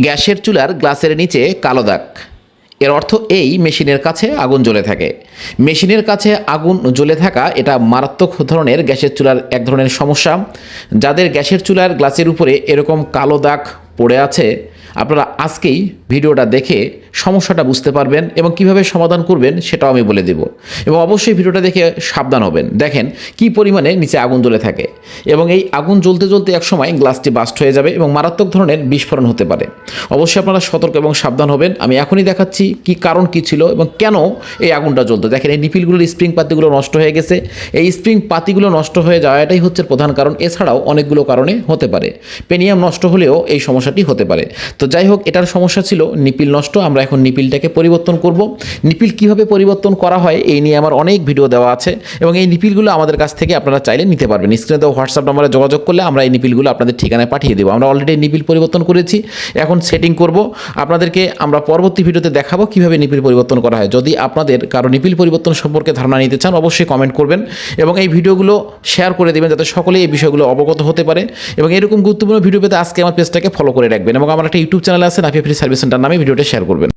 গ্যাসের চুলার গ্লাসের নিচে কালো দাগ। এর অর্থ এই মেশিনের কাছে আগুন জ্বলে থাকে। মেশিনের কাছে আগুন জ্বলে থাকা এটা মারাত্মক ধরনের গ্যাসের চুলার এক ধরনের সমস্যা। যাদের গ্যাসের চুলার গ্লাসের উপরে এরকম কালো দাগ পড়ে আছে আপনারা আজকেই ভিডিওটা দেখে সমস্যাটা বুঝতে পারবেন এবং কীভাবে সমাধান করবেন সেটাও আমি বলে দেব। এবং অবশ্যই ভিডিওটা দেখে সাবধান হবেন। দেখেন কি পরিমাণে নিচে আগুন জ্বলে থাকে এবং এই আগুন জ্বলতে জ্বলতে এক সময় গ্লাসটি বাস্ট হয়ে যাবে এবং মারাত্মক ধরনের বিস্ফোরণ হতে পারে। অবশ্যই আপনারা সতর্ক এবং সাবধান হবেন। আমি এখনই দেখাচ্ছি কি কারণ কি ছিল এবং কেন এই আগুনটা জ্বলতো। দেখেন এই নিপিলগুলোর স্প্রিং পাতিগুলো নষ্ট হয়ে গেছে। এই স্প্রিং পাতিগুলো নষ্ট হয়ে যাওয়া এটাই হচ্ছে প্রধান কারণ। এছাড়াও অনেকগুলো কারণে হতে পারে। পেনিয়াম নষ্ট হলেও এই সমস্যাটি হতে পারে। তো যাই হোক, এটার সমস্যা ছিল, নিপিল নষ্ট, আমরা এখন নিপিলটাকে পরিবর্তন করব। নিপিল কীভাবে পরিবর্তন করা হয়, এই নিয়ে আমার অনেক ভিডিও দেওয়া আছে, এবং এই নিপিলগুলো আমাদের কাছ থেকে আপনারা চাইলে নিতে পারবেন। স্ক্রিনে দেওয়া হোয়াটসঅ্যাপ নম্বরে যোগাযোগ করলে আমরা এই নিপিলগুলো আপনাদের ঠিকানায় পাঠিয়ে দেবো। আমরা অলরেডি নিপিল পরিবর্তন করেছি, এখন সেটিং করব। আপনাদেরকে আমরা পরবর্তী ভিডিওতে দেখাবো কীভাবে নিপিল পরিবর্তন করা হয়। যদি আপনাদের কারও নিপিল পরিবর্তন সম্পর্কে ধারণা নিতে চান, অবশ্যই কমেন্ট করবেন, এবং এই ভিডিওগুলো শেয়ার করে দেবেন, যাতে সকলেই এই বিষয়গুলো অবগত হতে পারে, এবং এরকম গুরুত্বপূর্ণ ভিডিও পেতে আজকে আমার পেজটাকে ফলো করে রাখবেন, এবং আমার একটা ইউটিউব চ্যানেল আছে আপনি ফ্রি সার্ভিস সেন্টার নামে ভিডিওটা শেয়ার করবেন।